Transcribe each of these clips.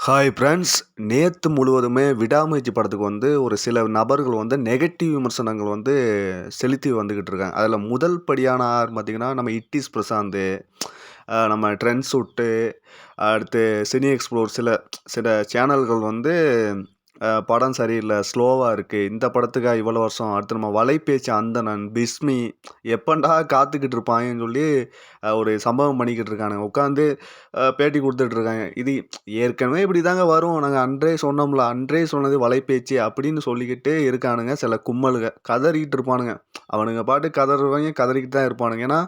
Hi friends நேற்று முழுவதுமே விடாமுயற்சி படத்துக்கு வந்து ஒரு சில நபர்கள் வந்து நெகட்டிவ் விமர்சனங்கள் வந்து செலுத்தி வந்துக்கிட்டு இருக்காங்க. அதில் முதல் படியான ஆர் பார்த்திங்கன்னா நம்ம இட்டிஸ் பிரசாந்த் நம்ம ட்ரெண்ட் சுட்டு அடுத்து சினி எக்ஸ்ப்ளோர் சில சில சேனல்கள் வந்து படம் சரியில்லை ஸ்லோவாக இருக்குது இந்த படத்துக்காக இவ்வளோ வருஷம்? அடுத்து நம்ம வலைபேச்சு அந்தணன் பிஸ்மி எப்பண்டா காத்துக்கிட்டு இருப்பாங்கன்னு சொல்லி ஒரு சம்பவம் பண்ணிக்கிட்டு இருக்கானுங்க. உட்காந்து பேட்டி கொடுத்துட்ருக்காங்க இது ஏற்கனவே இப்படி தாங்க வரும். நாங்கள் அன்றே சொன்னோம்ல அன்றே சொன்னது வலைபேச்சு அப்படின்னு சொல்லிக்கிட்டே இருக்கானுங்க சில கும்மலுங்க கதறிக்கிட்டு இருப்பானுங்க. அவனுங்க பாட்டு கதறுவாங்க கதறிக்கிட்டு தான் இருப்பானுங்க. ஏன்னா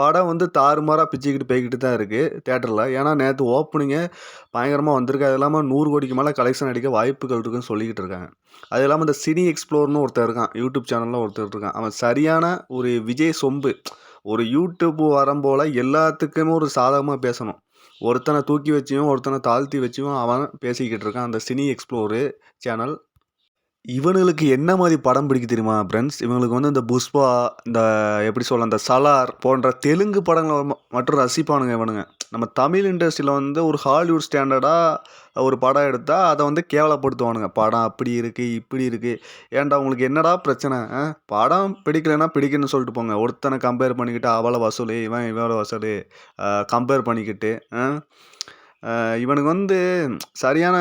படம் வந்து தாறுமாறாக பிச்சுக்கிட்டு போய்கிட்டு தான் இருக்குது தேட்டரில் ஏன்னா நேற்று ஓப்பனிங்கே பயங்கரமாக வந்திருக்கு. அது இல்லாமல் நூறு கோடிக்கு மேலே கலெக்ஷன் அடிக்க வாய்ப்புகள் இருக்குன்னு சொல்லிக்கிட்டு இருக்காங்க. அது இல்லாமல் இந்த சினி எக்ஸ்ப்ளோர்னு ஒருத்தர் இருக்கான் யூடியூப் சேனலில் ஒருத்தர் இருக்கான். அவன் சரியான ஒரு விஜய் சொம்பு. ஒரு யூடியூப் வரம்போல் எல்லாத்துக்குமே ஒரு சாதகமாக பேசணும். ஒருத்தனை தூக்கி வச்சியும் ஒருத்தனை தாழ்த்தி வச்சியும் அவன் பேசிக்கிட்டு இருக்கான் அந்த சினி எக்ஸ்ப்ளோரு சேனல் இவனுங்களுக்கு என்ன மாதிரி படம் பிடிக்கும் தெரியுமா ஃப்ரெண்ட்ஸ் இவங்களுக்கு வந்து இந்த புஷ்பா இந்த எப்படி சொல்ல இந்த சலார் போன்ற தெலுங்கு படங்களை மட்டும் ரசிப்பானுங்க இவனுங்க. நம்ம தமிழ் இண்டஸ்ட்ரியில் வந்து ஒரு ஹாலிவுட் ஸ்டாண்டர்டாக ஒரு படம் எடுத்தால் அதை வந்து கேவலப்படுத்துவானுங்க. படம் அப்படி இருக்குது இப்படி இருக்குது ஏன்டா உங்களுக்கு என்னடா பிரச்சனை? ஆ? படம் பிடிக்கலைன்னா பிடிக்குன்னு சொல்லிட்டு போங்க. ஒருத்தனை கம்பேர் பண்ணிக்கிட்டு அவளை வசூல் இவன் இவளை வசூல் கம்பேர் பண்ணிக்கிட்டு இவனுக்கு வந்து சரியான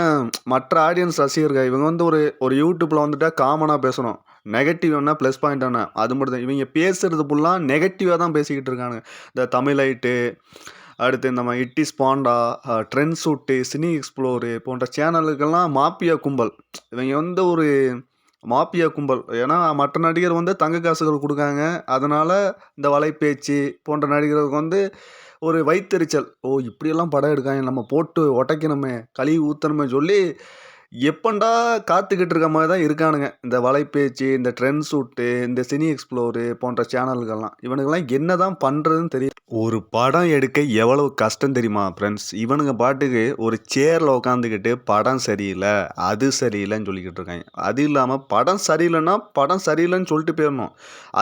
மற்ற ஆடியன்ஸ் ரசிகர்கள் இவங்க வந்து ஒரு ஒரு யூடியூப்பில் வந்துட்டா காமனாக பேசணும். நெகட்டிவ் என்ன ப்ளஸ் பாயிண்ட் என்ன அது மட்டும் தான் இவங்க பேசுகிறது ஃபுல்லாக நெகட்டிவாக தான் பேசிக்கிட்டு இருக்கானுங்க. இந்த தமிழைட்டு அடுத்து நம்ம இட்டி ஸ்பாண்டா ட்ரெண்ட் சூட்டு சினி எக்ஸ்ப்ளோரு போன்ற சேனலுக்கெல்லாம் மாப்பியா கும்பல். இவங்க வந்து ஒரு மாப்பியா கும்பல். ஏன்னா மற்ற நடிகர் வந்து தங்க காசுகள் கொடுக்காங்க. அதனால் இந்த வலைப்பேச்சு போன்ற நடிகர்களுக்கு வந்து ஒரு வயிற்றெரிச்சல் ஓ இப்படியெல்லாம் படம் எடுக்காங்க. நம்ம போட்டு உடைக்கணுமே. கழுவி ஊற்றணுமே சொல்லி எப்பண்டா காத்துக்கிட்டு இருக்க மாதிரி தான் இருக்கானுங்க. இந்த வலைப்பேச்சு இந்த ட்ரெண்ட் சூட்டு இந்த சினி எக்ஸ்ப்ளோரு போன்ற சேனல்கள்லாம் இவனுக்கெல்லாம் என்ன தான் பண்ணுறதுன்னு தெரியும் ஒரு படம் எடுக்க எவ்வளவு கஷ்டம் தெரியுமா ஃப்ரெண்ட்ஸ் இவனுங்க பாட்டுக்கு ஒரு சேரில் உட்காந்துக்கிட்டு படம் சரியில்லை அது சரியில்லைன்னு சொல்லிக்கிட்டு இருக்காங்க. அது இல்லாமல் படம் சரியில்லைன்னா படம் சரியில்லைன்னு சொல்லிட்டு போயிடணும்.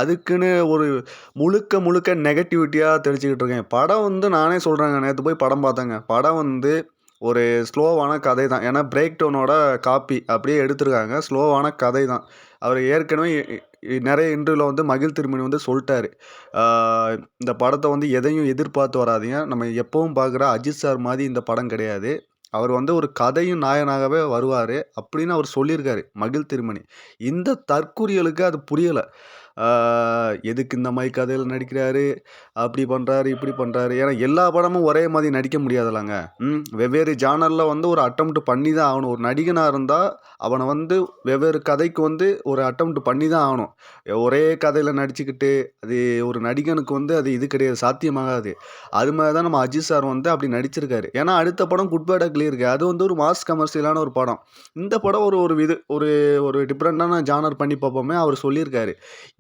அதுக்குன்னு ஒரு முழுக்க முழுக்க நெகட்டிவிட்டியாக தெளிச்சுக்கிட்டு இருக்கேன். படம் வந்து நானே சொல்கிறேங்க நேற்று போய் படம் பார்த்தேங்க. படம் வந்து ஒரு ஸ்லோவான கதை தான் ஏன்னா பிரேக் டவுனோட காப்பி அப்படியே எடுத்திருக்காங்க. ஸ்லோவான கதை தான் அவர் ஏற்கனவே நிறைய இன்டர்வியூவில் வந்து மகிழ் திருமணி வந்து சொல்லிட்டாரு. இந்த படத்தை வந்து எதையும் எதிர்பார்த்து வராதீங்க. நம்ம எப்பவும் பார்க்குற அஜித் சார் மாதிரி இந்த படம் கிடையாது. அவர் வந்து ஒரு கதையும் நாயனாகவே வருவார் அப்படின்னு அவர் சொல்லியிருக்காரு மகிழ் திருமணி. இந்த தற்குறியலுக்கு அது புரியலை. எதுக்கு இந்த மாதிரி கதையில் நடிக்கிறாரு? அப்படி பண்ணுறாரு இப்படி பண்ணுறாரு ஏன்னா எல்லா படமும் ஒரே மாதிரி நடிக்க முடியாதுலாங்க ம் வெவ்வேறு ஜானரில் வந்து ஒரு அட்டம்ப்ட் பண்ணி தான் ஆகணும். ஒரு நடிகனாக இருந்தால் அவனை வந்து வெவ்வேறு கதைக்கு வந்து ஒரு அட்டம்ப்ட் பண்ணி தான் ஆகணும். ஒரே கதையில் நடிச்சுக்கிட்டு அது ஒரு நடிகனுக்கு வந்து அது இது கிடையாது சாத்தியமாகாது. அது மாதிரி தான் நம்ம அஜித் சார் வந்து அப்படி நடிச்சிருக்காரு. ஏன்னா அடுத்த படம் குட் பேட் அக்லி அது வந்து ஒரு மாஸ் கமர்ஷியலான ஒரு படம். இந்த படம் ஒரு ஒரு விது ஒரு ஒரு டிஃப்ரெண்ட்டான ஜானர் பண்ணி பார்ப்போமே அவர் சொல்லியிருக்காரு.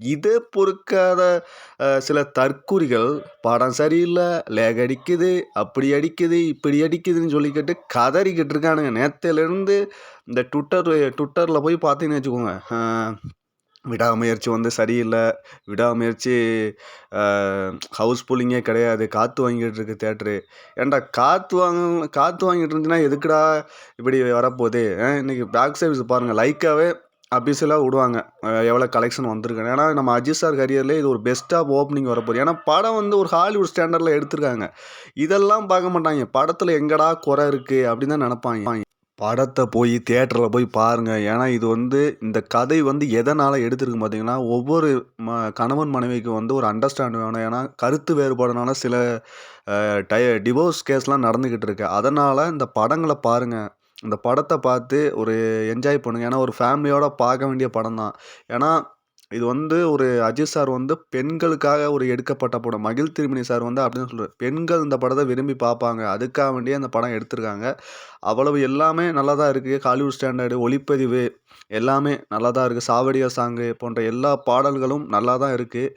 இதை பொறுக்காத சில தற்குறிகள் படம் சரியில்லை லேக் அடிக்குது அப்படி அடிக்குது இப்படி அடிக்குதுன்னு சொல்லிக்கிட்டு கதறிக்கிட்டு இருக்கானுங்க. நேற்றுலேருந்து இந்த ட்விட்டர் ட்விட்டரில் போய் பார்த்தீங்கன்னு வச்சுக்கோங்க விடாமுயற்சி வந்து சரியில்லை விடாமுயற்சி ஹவுஸ் புல்லிங்கே கிடையாது காற்று வாங்கிட்டு இருக்கு தேட்ரு ஏன்டா காற்று வாங்க காற்று வாங்கிட்டு இருந்துச்சுன்னா எதுக்குடா இப்படி வரப்போகுது? இன்றைக்கி பேக் சர்வீஸ் பாருங்கள் லைக்காகவே அபிஷியலாக விடுவாங்க. எவ்வளோ கலெக்ஷன் வந்திருக்கு ஏன்னா நம்ம அஜித் சார் கரியர்லேயே இது ஒரு பெஸ்ட்டாக ஓப்பனிங் வரப்போகுது. ஏன்னா படம் வந்து ஒரு ஹாலிவுட் ஸ்டாண்டர்டில் எடுத்திருக்காங்க. இதெல்லாம் பார்க்க மாட்டாங்க. படத்தில் எங்கடா குறை இருக்குது அப்படின்னு தான் நினப்பாங்க. படத்தை போய் தேட்டரில் போய் பாருங்கள் ஏன்னா இது வந்து இந்த கதை வந்து எதனால் எடுத்திருக்கு பார்த்தீங்கன்னா ஒவ்வொரு ம கணவன் மனைவிக்கு வந்து ஒரு அண்டர்ஸ்டாண்ட் வேணும். ஏன்னா கருத்து வேறுபாடுனால சில டய டை டிவோர்ஸ் கேஸ்லாம் நடந்துக்கிட்டு இருக்கு. அதனால் இந்த படங்களை பாருங்கள் இந்த படத்தை பார்த்து ஒரு என்ஜாய் பண்ணுங்கள் ஏன்னா ஒரு ஃபேமிலியோட பார்க்க வேண்டிய படம் தான். ஏன்னா இது வந்து ஒரு அஜித் சார் வந்து பெண்களுக்காக ஒரு எடுக்கப்பட்ட படம். மகிழ் திருமணி சார் வந்து அப்படின்னு சொல்கிறார் பெண்கள் இந்த படத்தை விரும்பி பார்ப்பாங்க. அதுக்காக வேண்டியே அந்த படம் எடுத்திருக்காங்க. அவ்வளவு எல்லாமே நல்லா தான் இருக்குது ஹாலிவுட் ஸ்டாண்டர்டு ஒளிப்பதிவு எல்லாமே நல்லா தான் இருக்குது சாவடியா சாங்கு போன்ற எல்லா பாடல்களும் நல்லா தான் இருக்குது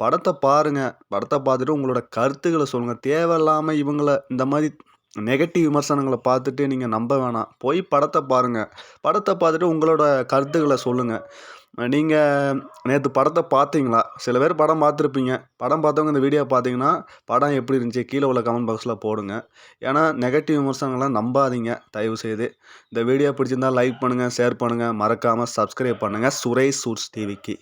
படத்தை பாருங்கள் படத்தை பார்த்துட்டு உங்களோட கருத்துக்களை சொல்லுங்கள் தேவையில்லாமல் இவங்களை இந்த மாதிரி நெகட்டிவ் விமர்சனங்களை பார்த்துட்டு நீங்கள் நம்ப வேணாம். போய் படத்தை பாருங்கள் படத்தை பார்த்துட்டு உங்களோட கருத்துக்களை சொல்லுங்கள் நீங்கள் நேற்று படத்தை பார்த்தீங்களா? சில பேர் படம் பார்த்துருப்பீங்க. படம் பார்த்தவங்க இந்த வீடியோ பார்த்தீங்கன்னா படம் எப்படி இருந்துச்சு? கீழே உள்ள கமெண்ட் பாக்ஸில் போடுங்க. ஏன்னா நெகட்டிவ் விமர்சனங்கள்லாம் நம்பாதீங்க. தயவு செய்து. இந்த வீடியோ பிடிச்சிருந்தா லைக் பண்ணுங்கள் ஷேர் பண்ணுங்கள் மறக்காமல் சப்ஸ்கிரைப் பண்ணுங்கள் சுரேஷ் சூட்ஸ் டிவிக்கு